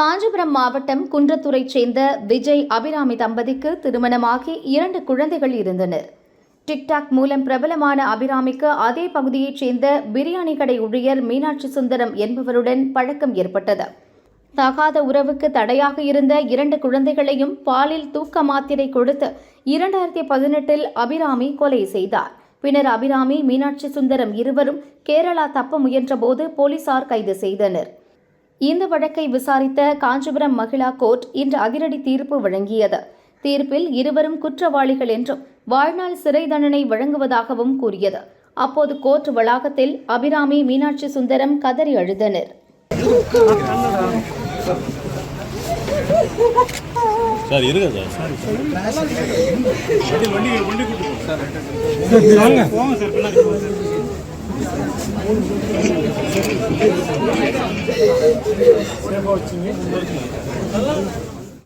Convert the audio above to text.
காஞ்சிபுரம் மாவட்டம் குன்றத்தூரைச் சேர்ந்த விஜய் அபிராமி தம்பதிக்கு திருமணமாகி இரண்டு குழந்தைகள் இருந்தனர். டிக்டாக் மூலம் பிரபலமான அபிராமிக்கு அதே பகுதியைச் சேர்ந்த பிரியாணி கடை ஊழியர் மீனாட்சி சுந்தரம் என்பவருடன் பழக்கம் ஏற்பட்டது. தகாத உறவுக்கு தடையாக இருந்த இரண்டு குழந்தைகளையும் பாலில் தூக்க மாத்திரை கொடுத்து இரண்டாயிரத்தி பதினெட்டில் அபிராமி கொலை செய்தார். பின்னர் அபிராமி மீனாட்சி சுந்தரம் இருவரும் கேரளா தப்ப முயன்றபோது போலீசார் கைது செய்தனர். இந்த வழக்கை விசாரித்த காஞ்சிபுரம் மகிழா கோர்ட் இன்று அதிரடி தீர்ப்பு வழங்கியது. தீர்ப்பில் இருவரும் குற்றவாளிகள் என்றும் வாழ்நாள் சிறை தண்டனை வழங்குவதாகவும் கூறியது. அப்போது கோர்ட் வளாகத்தில் அபிராமி மீனாட்சி சுந்தரம் கதறி அழுதனர். சார் இருங்க சார். Ne borçluyum?